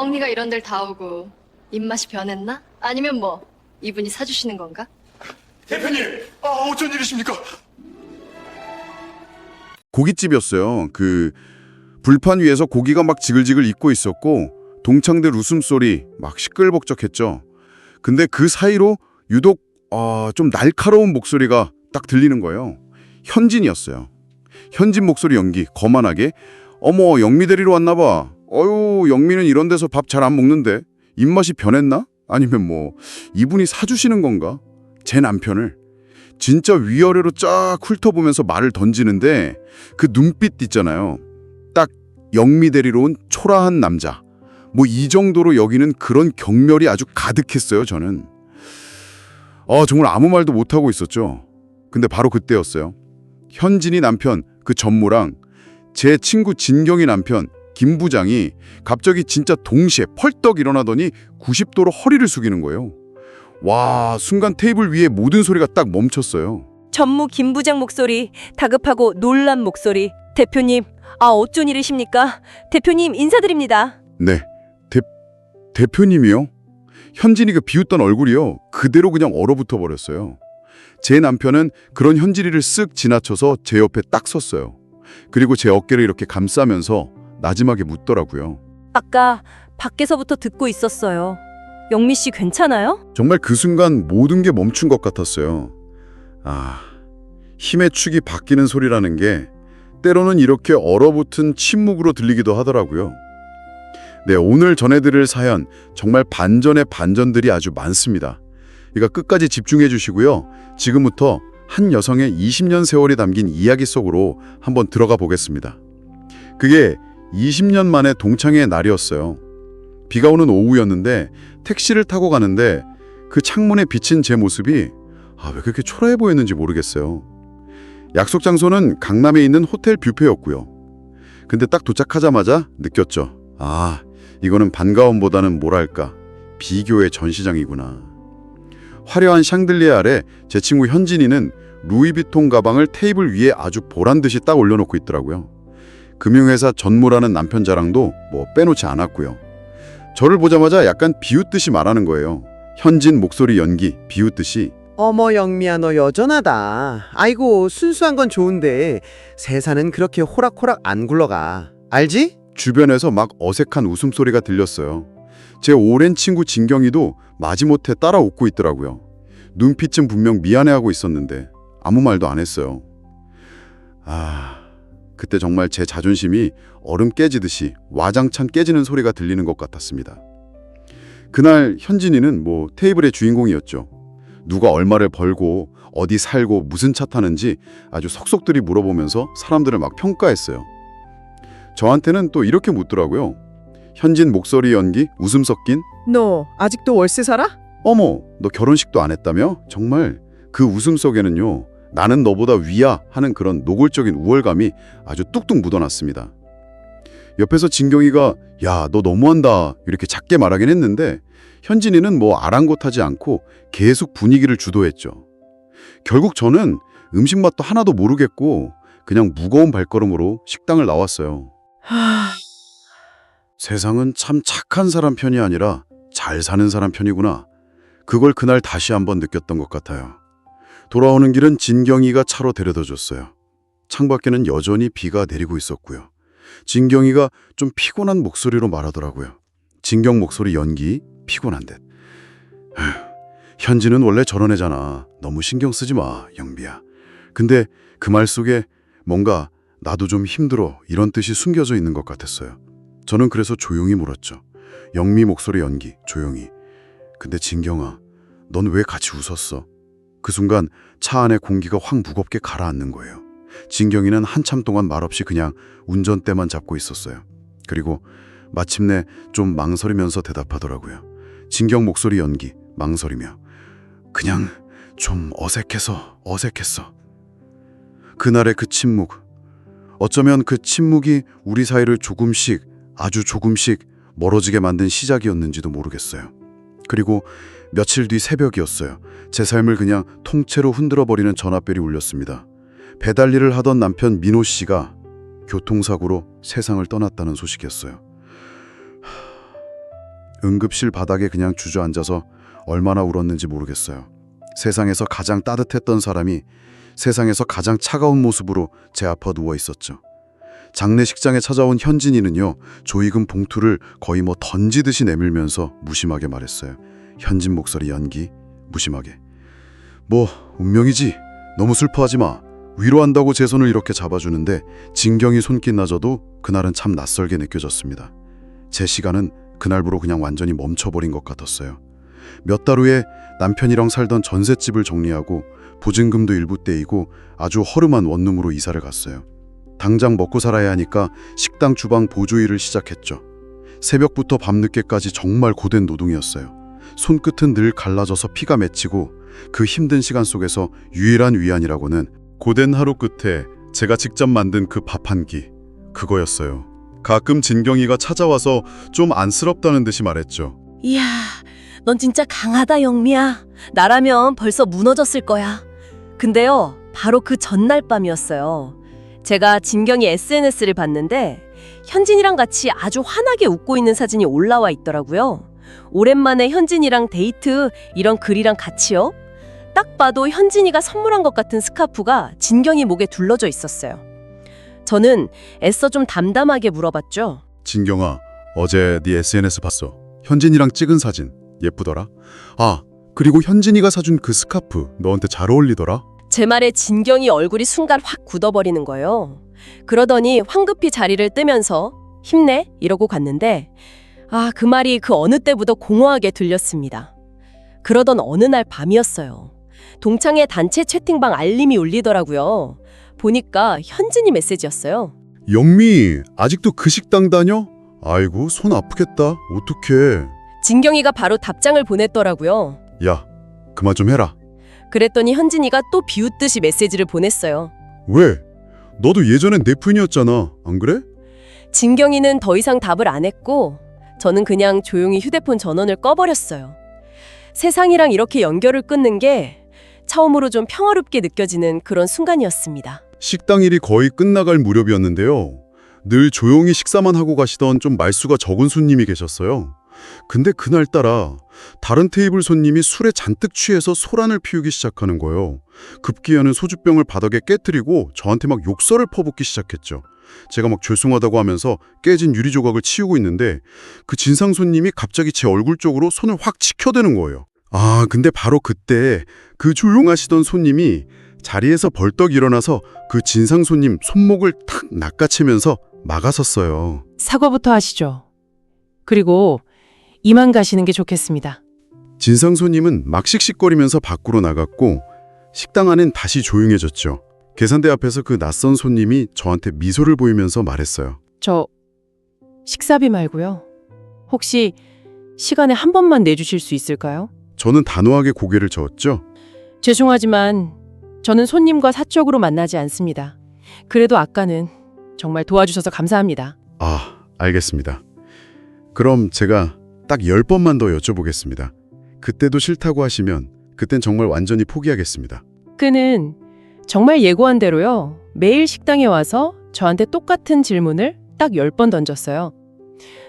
뻥니가 이런 데를 다 오고 입맛이 변했나? 아니면 뭐 이분이 사주시는 건가? 대표님, 아 어쩐 일이십니까? 고깃집이었어요. 그 불판 위에서 고기가 막 지글지글 익고 있었고 동창들 웃음소리 막 시끌벅적했죠. 근데 그 사이로 유독 어, 좀 날카로운 목소리가 딱 들리는 거예요. 현진이었어요. 현진 목소리 연기 거만하게 어머 영미 데리러 왔나 봐. 어유 영미는 이런 데서 밥 잘 안 먹는데 입맛이 변했나? 아니면 뭐 이분이 사주시는 건가? 제 남편을 진짜 위아래로 쫙 훑어보면서 말을 던지는데 그 눈빛 있잖아요. 딱 영미 데리러 온 초라한 남자. 뭐 이 정도로 여기는 그런 경멸이 아주 가득했어요, 저는. 어, 정말 아무 말도 못하고 있었죠. 근데 바로 그때였어요. 현진이 남편, 그 전무랑 제 친구 진경이 남편, 김 부장이 갑자기 진짜 동시에 펄떡 일어나더니 90도로 허리를 숙이는 거예요. 와, 순간 테이블 위에 모든 소리가 딱 멈췄어요. 전무 김 부장 목소리, 다급하고 놀란 목소리. 대표님, 아 어쩐 일이십니까? 대표님 인사드립니다. 네. 대, 대표님이요? 현진이가 그 비웃던 얼굴이요. 그대로 그냥 얼어붙어 버렸어요. 제 남편은 그런 현진이를 쓱 지나쳐서 제 옆에 딱 섰어요. 그리고 제 어깨를 이렇게 감싸면서 나지막에 묻더라고요. 아까 밖에서부터 듣고 있었어요. 영미 씨 괜찮아요? 정말 그 순간 모든 게 멈춘 것 같았어요. 아, 힘의 축이 바뀌는 소리라는 게 때로는 이렇게 얼어붙은 침묵으로 들리기도 하더라고요. 네, 오늘 전해드릴 사연 정말 반전의 반전들이 아주 많습니다. 그러니까 끝까지 집중해 주시고요. 지금부터 한 여성의 20년 세월이 담긴 이야기 속으로 한번 들어가 보겠습니다. 그게 20년 만에 동창회 날이었어요. 비가 오는 오후였는데 택시를 타고 가는데 그 창문에 비친 제 모습이 아, 왜 그렇게 초라해 보였는지 모르겠어요. 약속 장소는 강남에 있는 호텔 뷔페였고요. 근데 딱 도착하자마자 느꼈죠. 아, 이거는 반가움보다는 뭐랄까 비교의 전시장이구나. 화려한 샹들리에 아래 제 친구 현진이는 루이비통 가방을 테이블 위에 아주 보란 듯이 딱 올려놓고 있더라고요. 금융회사 전무라는 남편 자랑도 뭐 빼놓지 않았고요. 저를 보자마자 약간 비웃듯이 말하는 거예요. 현진 목소리 연기 비웃듯이 어머 영미야 너 여전하다. 아이고 순수한 건 좋은데 세상은 그렇게 호락호락 안 굴러가. 알지? 주변에서 막 어색한 웃음소리가 들렸어요. 제 오랜 친구 진경이도 마지못해 따라 웃고 있더라고요. 눈빛은 분명 미안해하고 있었는데 아무 말도 안 했어요. 아, 그때 정말 제 자존심이 얼음 깨지듯이 와장창 깨지는 소리가 들리는 것 같았습니다. 그날 현진이는 뭐 테이블의 주인공이었죠. 누가 얼마를 벌고 어디 살고 무슨 차 타는지 아주 속속들이 물어보면서 사람들을 막 평가했어요. 저한테는 또 이렇게 묻더라고요. 현진 목소리 연기 웃음 섞인 너 아직도 월세 살아? 어머 너 결혼식도 안 했다며? 정말 그 웃음 속에는요 나는 너보다 위야 하는 그런 노골적인 우월감이 아주 뚝뚝 묻어났습니다. 옆에서 진경이가 야 너 너무한다 이렇게 작게 말하긴 했는데 현진이는 뭐 아랑곳하지 않고 계속 분위기를 주도했죠. 결국 저는 음식 맛도 하나도 모르겠고 그냥 무거운 발걸음으로 식당을 나왔어요. 하... 세상은 참 착한 사람 편이 아니라 잘 사는 사람 편이구나. 그걸 그날 다시 한번 느꼈던 것 같아요. 돌아오는 길은 진경이가 차로 데려다 줬어요. 창밖에는 여전히 비가 내리고 있었고요. 진경이가 좀 피곤한 목소리로 말하더라고요. 진경 목소리 연기 피곤한 듯. 현진은 원래 저런 애잖아. 너무 신경 쓰지 마, 영비야. 근데 그 말 속에 뭔가 나도 좀 힘들어 이런 뜻이 숨겨져 있는 것 같았어요. 저는 그래서 조용히 물었죠. 영미 목소리 연기, 조용히. 근데 진경아, 넌 왜 같이 웃었어? 그 순간 차 안에 공기가 확 무겁게 가라앉는 거예요. 진경이는 한참 동안 말없이 그냥 운전대만 잡고 있었어요. 그리고 마침내 좀 망설이면서 대답하더라고요. 진경 목소리 연기, 망설이며. 그냥 좀 어색해서 어색했어. 그날의 그 침묵. 어쩌면 그 침묵이 우리 사이를 조금씩 아주 조금씩 멀어지게 만든 시작이었는지도 모르겠어요. 그리고 며칠 뒤 새벽이었어요. 제 삶을 그냥 통째로 흔들어버리는 전화벨이 울렸습니다. 배달 일을 하던 남편 민호 씨가 교통사고로 세상을 떠났다는 소식이었어요. 하, 응급실 바닥에 그냥 주저앉아서 얼마나 울었는지 모르겠어요. 세상에서 가장 따뜻했던 사람이 세상에서 가장 차가운 모습으로 제 앞에 누워 있었죠. 장례식장에 찾아온 현진이는요, 조이금 봉투를 거의 뭐 던지듯이 내밀면서 무심하게 말했어요. 현진 목소리 연기, 무심하게. 뭐, 운명이지. 너무 슬퍼하지 마. 위로한다고 제 손을 이렇게 잡아주는데 진경이 손짓마저도 그날은 참 낯설게 느껴졌습니다. 제 시간은 그날부로 그냥 완전히 멈춰버린 것 같았어요. 몇 달 후에 남편이랑 살던 전셋집을 정리하고 보증금도 일부 떼이고 아주 허름한 원룸으로 이사를 갔어요. 당장 먹고 살아야 하니까 식당 주방 보조 일을 시작했죠. 새벽부터 밤늦게까지 정말 고된 노동이었어요. 손끝은 늘 갈라져서 피가 맺히고 그 힘든 시간 속에서 유일한 위안이라고는 고된 하루 끝에 제가 직접 만든 그 밥 한 끼 그거였어요. 가끔 진경이가 찾아와서 좀 안쓰럽다는 듯이 말했죠. 이야, 넌 진짜 강하다, 영미야. 나라면 벌써 무너졌을 거야. 근데요, 바로 그 전날 밤이었어요. 제가 진경이 SNS를 봤는데 현진이랑 같이 아주 환하게 웃고 있는 사진이 올라와 있더라고요. 오랜만에 현진이랑 데이트 이런 글이랑 같이요. 딱 봐도 현진이가 선물한 것 같은 스카프가 진경이 목에 둘러져 있었어요. 저는 애써 좀 담담하게 물어봤죠. 진경아, 어제 네 SNS 봤어. 현진이랑 찍은 사진 예쁘더라. 아, 그리고 현진이가 사준 그 스카프 너한테 잘 어울리더라. 제 말에 진경이 얼굴이 순간 확 굳어버리는 거예요. 그러더니 황급히 자리를 뜨면서 힘내 이러고 갔는데 아, 그 말이 그 어느 때보다 공허하게 들렸습니다. 그러던 어느 날 밤이었어요. 동창회 단체 채팅방 알림이 울리더라고요. 보니까 현진이 메시지였어요. 영미, 아직도 그 식당 다녀? 아이고, 손 아프겠다. 어떡해. 진경이가 바로 답장을 보냈더라고요. 야, 그만 좀 해라. 그랬더니 현진이가 또 비웃듯이 메시지를 보냈어요. 왜? 너도 예전엔 내 푼이었잖아. 안 그래? 진경이는 더 이상 답을 안 했고 저는 그냥 조용히 휴대폰 전원을 꺼버렸어요. 세상이랑 이렇게 연결을 끊는 게 처음으로 좀 평화롭게 느껴지는 그런 순간이었습니다. 식당 일이 거의 끝나갈 무렵이었는데요. 늘 조용히 식사만 하고 가시던 좀 말수가 적은 손님이 계셨어요. 근데 그날따라 다른 테이블 손님이 술에 잔뜩 취해서 소란을 피우기 시작하는 거예요. 급기야는 소주병을 바닥에 깨뜨리고 저한테 막 욕설을 퍼붓기 시작했죠. 제가 막 죄송하다고 하면서 깨진 유리 조각을 치우고 있는데 그 진상 손님이 갑자기 제 얼굴 쪽으로 손을 확 치켜대는 거예요. 아, 근데 바로 그때 그 조용하시던 손님이 자리에서 벌떡 일어나서 그 진상 손님 손목을 탁 낚아채면서 막아섰어요. 사과부터 하시죠. 그리고 이만 가시는 게 좋겠습니다. 진상 손님은 막 씩씩거리면서 밖으로 나갔고 식당 안엔 다시 조용해졌죠. 계산대 앞에서 그 낯선 손님이 저한테 미소를 보이면서 말했어요. 저 식사비 말고요. 혹시 시간에 한 번만 내주실 수 있을까요? 저는 단호하게 고개를 저었죠. 죄송하지만 저는 손님과 사적으로 만나지 않습니다. 그래도 아까는 정말 도와주셔서 감사합니다. 아, 알겠습니다. 그럼 제가 딱 10번만 더 여쭤보겠습니다. 그때도 싫다고 하시면 그땐 정말 완전히 포기하겠습니다. 그는 정말 예고한 대로요. 매일 식당에 와서 저한테 똑같은 질문을 딱 10번 던졌어요.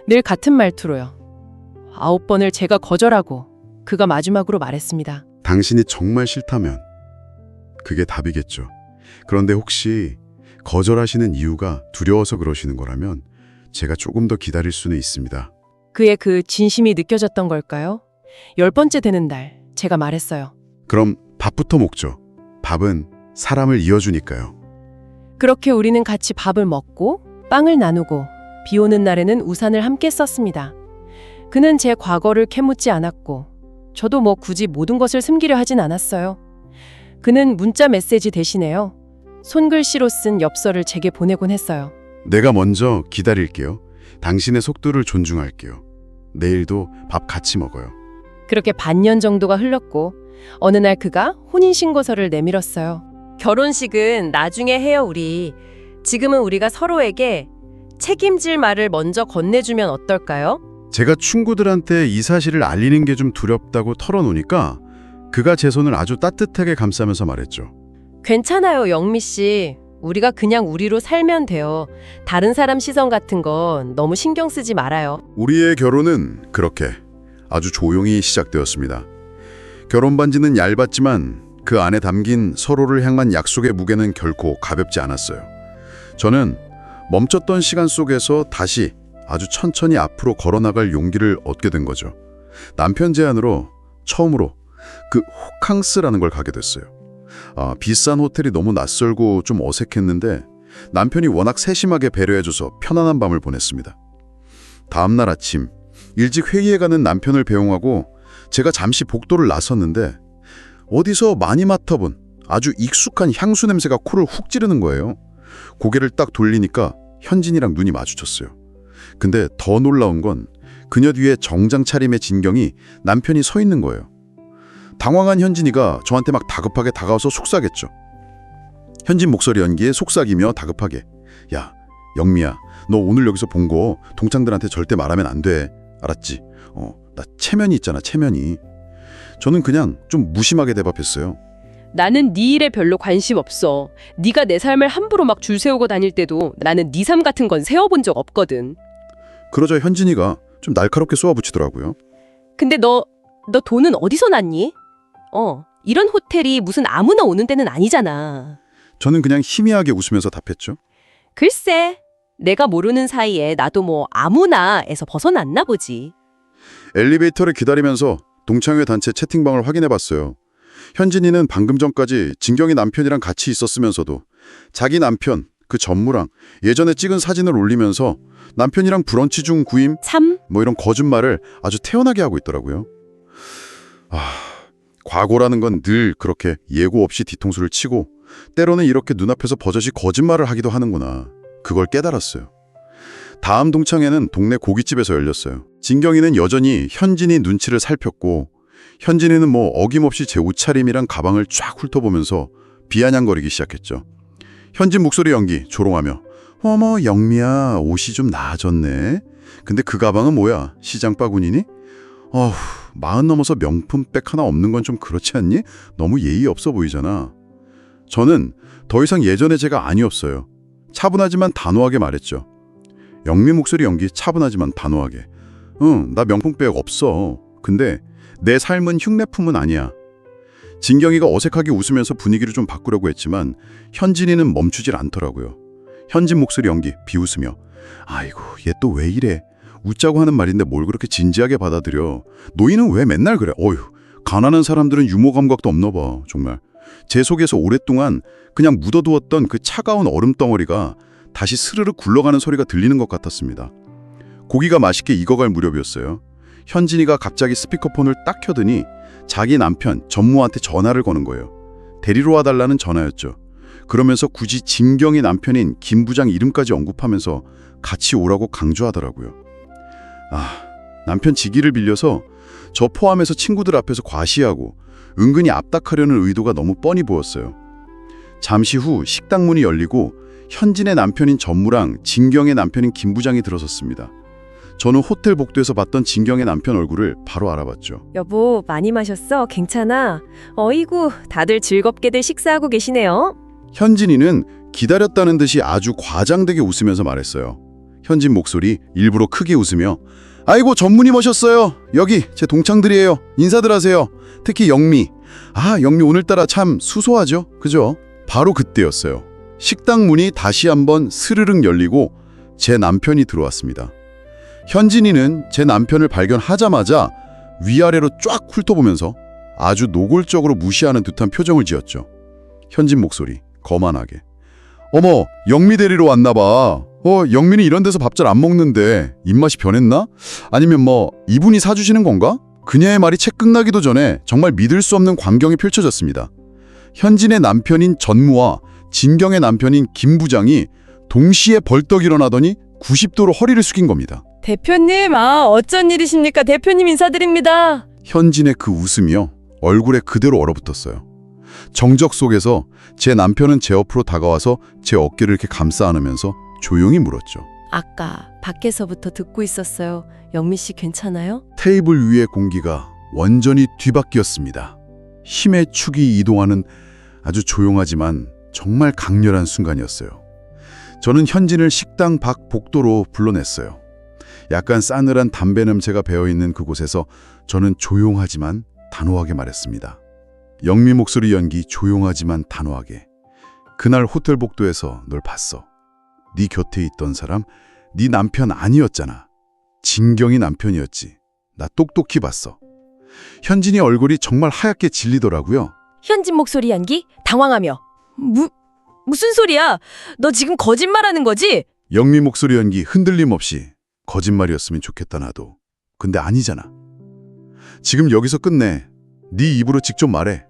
늘 같은 말투로요. 아홉 번을 제가 거절하고 그가 마지막으로 말했습니다. 당신이 정말 싫다면 그게 답이겠죠. 그런데 혹시 거절하시는 이유가 두려워서 그러시는 거라면 제가 조금 더 기다릴 수는 있습니다. 그의 그 진심이 느껴졌던 걸까요? 열 번째 되는 날 제가 말했어요. 그럼 밥부터 먹죠. 밥은 사람을 이어주니까요. 그렇게 우리는 같이 밥을 먹고 빵을 나누고 비 오는 날에는 우산을 함께 썼습니다. 그는 제 과거를 캐묻지 않았고 저도 뭐 굳이 모든 것을 숨기려 하진 않았어요. 그는 문자 메시지 대신에요. 손글씨로 쓴 엽서를 제게 보내곤 했어요. 내가 먼저 기다릴게요. 당신의 속도를 존중할게요. 내일도 밥 같이 먹어요. 그렇게 반년 정도가 흘렀고 어느 날 그가 혼인신고서를 내밀었어요. 결혼식은 나중에 해요 우리. 지금은 우리가 서로에게 책임질 말을 먼저 건네주면 어떨까요? 제가 친구들한테 이 사실을 알리는 게 좀 두렵다고 털어놓으니까 그가 제 손을 아주 따뜻하게 감싸면서 말했죠. 괜찮아요, 영미 씨. 우리가 그냥 우리로 살면 돼요. 다른 사람 시선 같은 건 너무 신경 쓰지 말아요. 우리의 결혼은 그렇게 아주 조용히 시작되었습니다. 결혼 반지는 얇았지만 그 안에 담긴 서로를 향한 약속의 무게는 결코 가볍지 않았어요. 저는 멈췄던 시간 속에서 다시 아주 천천히 앞으로 걸어나갈 용기를 얻게 된 거죠. 남편 제안으로 처음으로 그 호캉스라는 걸 가게 됐어요. 아, 비싼 호텔이 너무 낯설고 좀 어색했는데 남편이 워낙 세심하게 배려해줘서 편안한 밤을 보냈습니다. 다음 날 아침 일찍 회의에 가는 남편을 배웅하고 제가 잠시 복도를 나섰는데 어디서 많이 맡아본 아주 익숙한 향수 냄새가 코를 훅 찌르는 거예요. 고개를 딱 돌리니까 현진이랑 눈이 마주쳤어요. 근데 더 놀라운 건 그녀 뒤에 정장 차림의 진경이 남편이 서 있는 거예요. 당황한 현진이가 저한테 막 다급하게 다가와서 속삭였죠. 현진 목소리 연기에 속삭이며 다급하게 야 영미야 너 오늘 여기서 본 거 동창들한테 절대 말하면 안 돼 알았지? 어나 체면이 있잖아 체면이 저는 그냥 좀 무심하게 대답했어요. 나는 네 일에 별로 관심 없어. 네가 내 삶을 함부로 막 줄 세우고 다닐 때도 나는 네 삶 같은 건 세워본 적 없거든. 그러자 현진이가 좀 날카롭게 쏘아붙이더라고요. 근데 너, 너 돈은 어디서 났니? 어, 이런 호텔이 무슨 아무나 오는 데는 아니잖아. 저는 그냥 희미하게 웃으면서 답했죠. 글쎄, 내가 모르는 사이에 나도 뭐 아무나에서 벗어났나 보지. 엘리베이터를 기다리면서 동창회 단체 채팅방을 확인해봤어요. 현진이는 방금 전까지 진경이 남편이랑 같이 있었으면서도 자기 남편, 그 전무랑 예전에 찍은 사진을 올리면서 남편이랑 브런치 중 구임 참, 뭐 이런 거짓말을 아주 태연하게 하고 있더라고요. 아, 과거라는 건 늘 그렇게 예고 없이 뒤통수를 치고 때로는 이렇게 눈앞에서 버젓이 거짓말을 하기도 하는구나. 그걸 깨달았어요. 다음 동창회는 동네 고깃집에서 열렸어요. 진경이는 여전히 현진이 눈치를 살폈고 현진이는 뭐 어김없이 제 옷차림이랑 가방을 쫙 훑어보면서 비아냥거리기 시작했죠. 현진 목소리 연기 조롱하며 어머 영미야 옷이 좀 나아졌네. 근데 그 가방은 뭐야? 시장 바구니니? 어후 마흔 넘어서 명품백 하나 없는 건 좀 그렇지 않니? 너무 예의 없어 보이잖아. 저는 더 이상 예전의 제가 아니었어요. 차분하지만 단호하게 말했죠. 영미 목소리 연기 차분하지만 단호하게. 응, 나 명품백 없어. 근데 내 삶은 흉내품은 아니야. 진경이가 어색하게 웃으면서 분위기를 좀 바꾸려고 했지만 현진이는 멈추질 않더라고요. 현진 목소리 연기 비웃으며 아이고 얘 또 왜 이래 웃자고 하는 말인데 뭘 그렇게 진지하게 받아들여 노인은 왜 맨날 그래 어휴 가난한 사람들은 유머 감각도 없나 봐 정말 제 속에서 오랫동안 그냥 묻어두었던 그 차가운 얼음 덩어리가 다시 스르르 굴러가는 소리가 들리는 것 같았습니다 고기가 맛있게 익어갈 무렵이었어요 현진이가 갑자기 스피커폰을 딱 켜더니 자기 남편 전무한테 전화를 거는 거예요 데리러 와달라는 전화였죠 그러면서 굳이 진경이 남편인 김 부장 이름까지 언급하면서 같이 오라고 강조하더라고요. 아, 남편 직위를 빌려서 저 포함해서 친구들 앞에서 과시하고 은근히 압박하려는 의도가 너무 뻔히 보였어요. 잠시 후 식당 문이 열리고 현진의 남편인 전무랑 진경의 남편인 김 부장이 들어섰습니다. 저는 호텔 복도에서 봤던 진경의 남편 얼굴을 바로 알아봤죠. 여보, 많이 마셨어? 괜찮아? 어이구, 다들 즐겁게들 식사하고 계시네요. 현진이는 기다렸다는 듯이 아주 과장되게 웃으면서 말했어요. 현진 목소리 일부러 크게 웃으며 아이고 전문이 모셨어요. 여기 제 동창들이에요. 인사들 하세요. 특히 영미. 아 영미 오늘따라 참 수소하죠. 그죠? 바로 그때였어요. 식당 문이 다시 한번 스르륵 열리고 제 남편이 들어왔습니다. 현진이는 제 남편을 발견하자마자 위아래로 쫙 훑어보면서 아주 노골적으로 무시하는 듯한 표정을 지었죠. 현진 목소리 거만하게. 어머, 영미 데리러 왔나 봐. 어, 영민이 이런 데서 밥 잘 안 먹는데 입맛이 변했나? 아니면 뭐 이분이 사주시는 건가? 그녀의 말이 채 끝나기도 전에 정말 믿을 수 없는 광경이 펼쳐졌습니다. 현진의 남편인 전무와 진경의 남편인 김 부장이 동시에 벌떡 일어나더니 90도로 허리를 숙인 겁니다. 대표님, 아, 어쩐 일이십니까? 대표님 인사드립니다. 현진의 그 웃음이요. 얼굴에 그대로 얼어붙었어요. 정적 속에서 제 남편은 제 옆으로 다가와서 제 어깨를 이렇게 감싸 안으면서 조용히 물었죠. 아까 밖에서부터 듣고 있었어요. 영미 씨 괜찮아요? 테이블 위의 공기가 완전히 뒤바뀌었습니다. 힘의 축이 이동하는 아주 조용하지만 정말 강렬한 순간이었어요. 저는 현진을 식당 밖 복도로 불러냈어요. 약간 싸늘한 담배 냄새가 배어있는 그곳에서 저는 조용하지만 단호하게 말했습니다. 영미 목소리 연기 조용하지만 단호하게. 그날 호텔 복도에서 널 봤어. 네 곁에 있던 사람 네 남편 아니었잖아. 진경이 남편이었지. 나 똑똑히 봤어. 현진이 얼굴이 정말 하얗게 질리더라고요. 현진 목소리 연기 당황하며 무 무슨 소리야? 너 지금 거짓말하는 거지? 영미 목소리 연기 흔들림 없이 거짓말이었으면 좋겠다 나도. 근데 아니잖아. 지금 여기서 끝내. 네 입으로 직접 말해.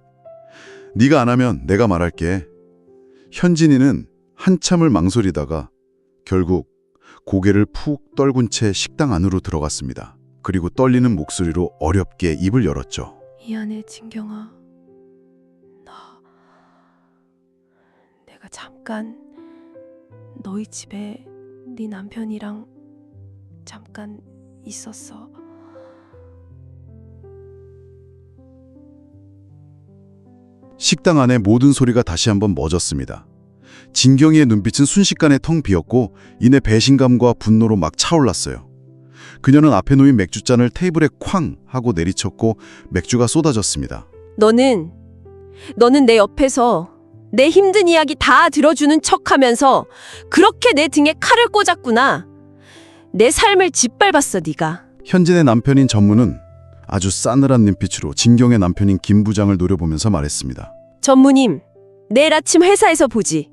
네가 안 하면 내가 말할게. 현진이는 한참을 망설이다가 결국 고개를 푹 떨군 채 식당 안으로 들어갔습니다. 그리고 떨리는 목소리로 어렵게 입을 열었죠. 미안해, 진경아. 잠깐 너희 집에 네 남편이랑 잠깐 있었어. 식당 안의 모든 소리가 다시 한번 멎었습니다. 진경이의 눈빛은 순식간에 텅 비었고 이내 배신감과 분노로 막 차올랐어요. 그녀는 앞에 놓인 맥주잔을 테이블에 쾅 하고 내리쳤고 맥주가 쏟아졌습니다. 너는 너는 내 옆에서 내 힘든 이야기 다 들어주는 척 하면서 그렇게 내 등에 칼을 꽂았구나. 내 삶을 짓밟았어, 네가. 현진의 남편인 전무는 아주 싸늘한 눈빛으로 진경의 남편인 김 부장을 노려보면서 말했습니다. 전무님, 내일 아침 회사에서 보지.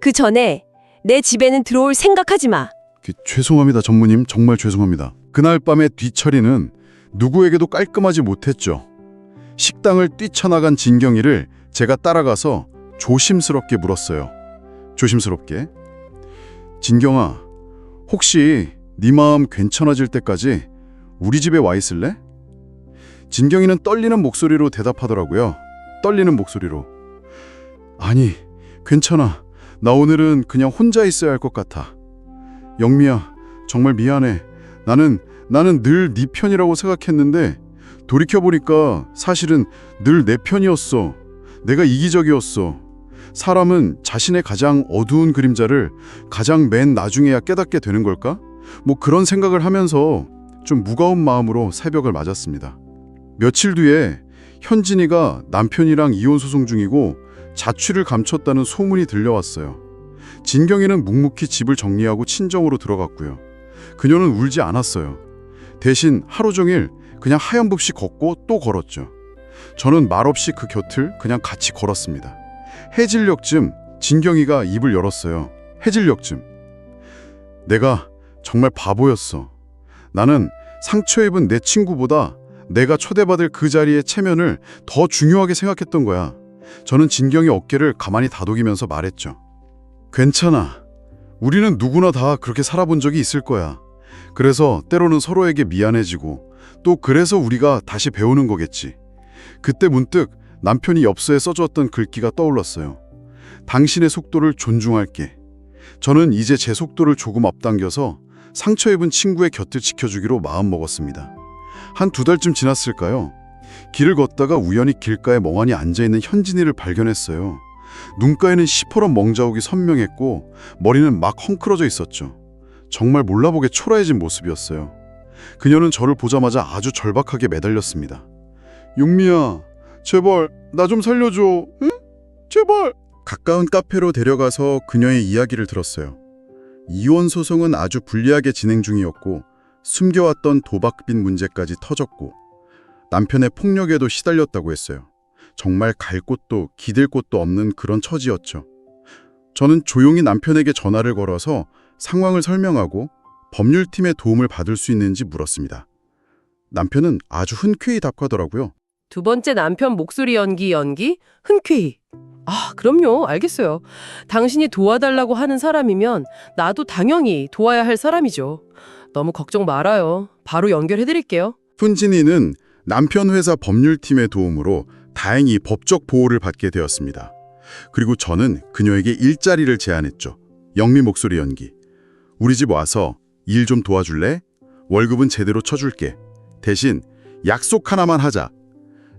그 전에 내 집에는 들어올 생각하지 마. 그, 죄송합니다, 전무님. 정말 죄송합니다. 그날 밤의 뒤처리는 누구에게도 깔끔하지 못했죠. 식당을 뛰쳐나간 진경이를 제가 따라가서 조심스럽게 물었어요. 조심스럽게. 진경아, 혹시 네 마음 괜찮아질 때까지 우리 집에 와 있을래? 진경이는 떨리는 목소리로 대답하더라고요. 떨리는 목소리로. 아니, 괜찮아. 나 오늘은 그냥 혼자 있어야 할 것 같아. 영미야, 정말 미안해. 나는 나는 늘 네 편이라고 생각했는데 돌이켜 보니까 사실은 늘 내 편이었어. 내가 이기적이었어. 사람은 자신의 가장 어두운 그림자를 가장 맨 나중에야 깨닫게 되는 걸까? 뭐 그런 생각을 하면서 좀 무거운 마음으로 새벽을 맞았습니다. 며칠 뒤에 현진이가 남편이랑 이혼 소송 중이고 자취를 감췄다는 소문이 들려왔어요. 진경이는 묵묵히 집을 정리하고 친정으로 들어갔고요. 그녀는 울지 않았어요. 대신 하루 종일 그냥 하염없이 걷고 또 걸었죠. 저는 말없이 그 곁을 그냥 같이 걸었습니다. 해질녘쯤 진경이가 입을 열었어요. 해질녘쯤. 내가 정말 바보였어. 나는 상처 입은 내 친구보다 내가 초대받을 그 자리의 체면을 더 중요하게 생각했던 거야. 저는 진경이 어깨를 가만히 다독이면서 말했죠. 괜찮아. 우리는 누구나 다 그렇게 살아본 적이 있을 거야. 그래서 때로는 서로에게 미안해지고 또 그래서 우리가 다시 배우는 거겠지. 그때 문득 남편이 엽서에 써주었던 글귀가 떠올랐어요. 당신의 속도를 존중할게. 저는 이제 제 속도를 조금 앞당겨서 상처 입은 친구의 곁을 지켜주기로 마음먹었습니다. 한 두 달쯤 지났을까요? 길을 걷다가 우연히 길가에 멍하니 앉아있는 현진이를 발견했어요. 눈가에는 시퍼런 멍자국이 선명했고 머리는 막 헝클어져 있었죠. 정말 몰라보게 초라해진 모습이었어요. 그녀는 저를 보자마자 아주 절박하게 매달렸습니다. 용미야, 제발 나 좀 살려줘. 응? 제발. 가까운 카페로 데려가서 그녀의 이야기를 들었어요. 이혼 소송은 아주 불리하게 진행 중이었고 숨겨왔던 도박빚 문제까지 터졌고 남편의 폭력에도 시달렸다고 했어요. 정말 갈 곳도 기댈 곳도 없는 그런 처지였죠. 저는 조용히 남편에게 전화를 걸어서 상황을 설명하고 법률팀의 도움을 받을 수 있는지 물었습니다. 남편은 아주 흔쾌히 답하더라고요. 두 번째 남편 목소리 연기 연기 흔쾌히. 아, 그럼요. 알겠어요. 당신이 도와달라고 하는 사람이면 나도 당연히 도와야 할 사람이죠. 너무 걱정 말아요. 바로 연결해 드릴게요. 훈진이는 남편 회사 법률팀의 도움으로 다행히 법적 보호를 받게 되었습니다. 그리고 저는 그녀에게 일자리를 제안했죠. 영미 목소리 연기. 우리 집 와서 일 좀 도와줄래? 월급은 제대로 쳐줄게. 대신 약속 하나만 하자.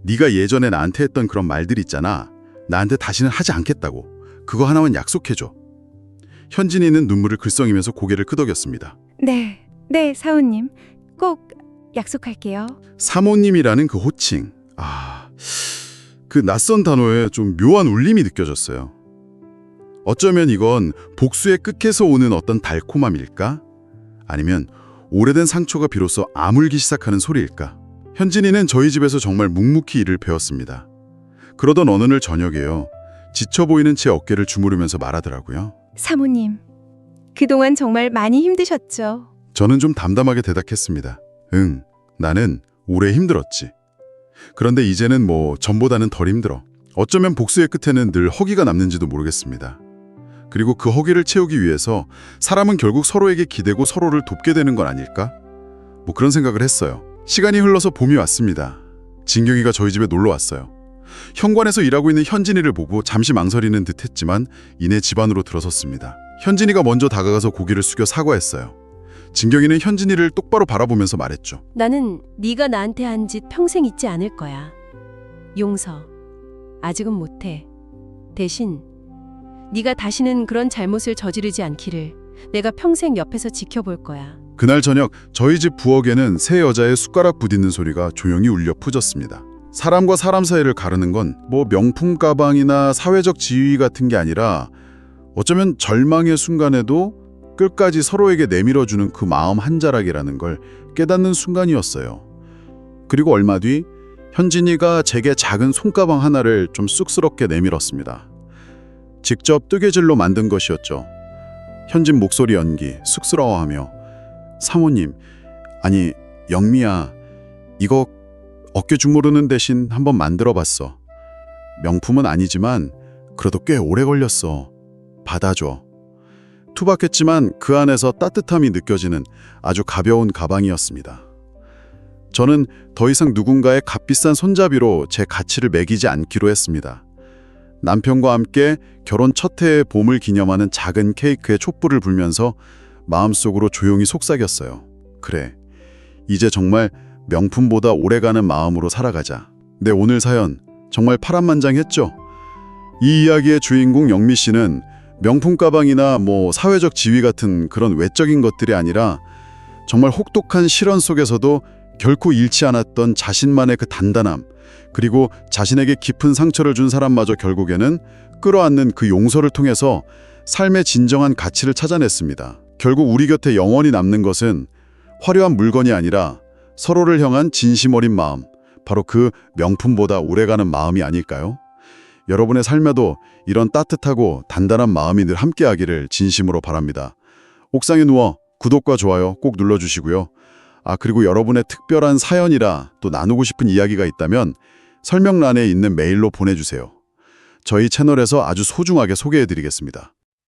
네가 예전에 나한테 했던 그런 말들 있잖아. 나한테 다시는 하지 않겠다고. 그거 하나만 약속해줘. 현진이는 눈물을 글썽이면서 고개를 끄덕였습니다. 네, 네, 사원님. 꼭 약속할게요. 사모님이라는 그 호칭. 아, 그 낯선 단어에 좀 묘한 울림이 느껴졌어요. 어쩌면 이건 복수의 끝에서 오는 어떤 달콤함일까? 아니면 오래된 상처가 비로소 아물기 시작하는 소리일까? 현진이는 저희 집에서 정말 묵묵히 일을 배웠습니다. 그러던 어느 날 저녁에요. 지쳐 보이는 제 어깨를 주무르면서 말하더라고요. 사모님. 그동안 정말 많이 힘드셨죠? 저는 좀 담담하게 대답했습니다. 응, 나는 오래 힘들었지. 그런데 이제는 뭐 전보다는 덜 힘들어. 어쩌면 복수의 끝에는 늘 허기가 남는지도 모르겠습니다. 그리고 그 허기를 채우기 위해서 사람은 결국 서로에게 기대고 서로를 돕게 되는 건 아닐까? 뭐 그런 생각을 했어요. 시간이 흘러서 봄이 왔습니다. 진경이가 저희 집에 놀러 왔어요. 현관에서 일하고 있는 현진이를 보고 잠시 망설이는 듯 했지만 이내 집 안으로 들어섰습니다. 현진이가 먼저 다가가서 고개를 숙여 사과했어요. 진경이는 현진이를 똑바로 바라보면서 말했죠. 나는 네가 나한테 한 짓 평생 잊지 않을 거야. 용서. 아직은 못해. 대신 네가 다시는 그런 잘못을 저지르지 않기를 내가 평생 옆에서 지켜볼 거야. 그날 저녁 저희 집 부엌에는 새 여자의 숟가락 부딪는 소리가 조용히 울려 퍼졌습니다. 사람과 사람 사이를 가르는 건 뭐 명품 가방이나 사회적 지위 같은 게 아니라 어쩌면 절망의 순간에도 끝까지 서로에게 내밀어주는 그 마음 한 자락이라는 걸 깨닫는 순간이었어요. 그리고 얼마 뒤 현진이가 제게 작은 손가방 하나를 좀 쑥스럽게 내밀었습니다. 직접 뜨개질로 만든 것이었죠. 현진 목소리 연기 쑥스러워하며 사모님, 아니 영미야, 이거 어깨 주무르는 대신 한번 만들어 봤어. 명품은 아니지만 그래도 꽤 오래 걸렸어. 받아줘. 투박했지만 그 안에서 따뜻함이 느껴지는 아주 가벼운 가방이었습니다. 저는 더 이상 누군가의 값비싼 손잡이로 제 가치를 매기지 않기로 했습니다. 남편과 함께 결혼 첫 해의 봄을 기념하는 작은 케이크에 촛불을 불면서 마음속으로 조용히 속삭였어요. 그래, 이제 정말 명품보다 오래가는 마음으로 살아가자. 네, 오늘 사연 정말 파란만장했죠? 이 이야기의 주인공 영미 씨는 명품 가방이나 뭐 사회적 지위 같은 그런 외적인 것들이 아니라 정말 혹독한 실현 속에서도 결코 잃지 않았던 자신만의 그 단단함, 그리고 자신에게 깊은 상처를 준 사람마저 결국에는 끌어안는 그 용서를 통해서 삶의 진정한 가치를 찾아냈습니다. 결국 우리 곁에 영원히 남는 것은 화려한 물건이 아니라 서로를 향한 진심 어린 마음, 바로 그 명품보다 오래가는 마음이 아닐까요? 여러분의 삶에도 이런 따뜻하고 단단한 마음이 늘 함께하기를 진심으로 바랍니다. 옥상에 누워 구독과 좋아요 꼭 눌러주시고요. 아 그리고 여러분의 특별한 사연이라 또 나누고 싶은 이야기가 있다면 설명란에 있는 메일로 보내주세요. 저희 채널에서 아주 소중하게 소개해드리겠습니다.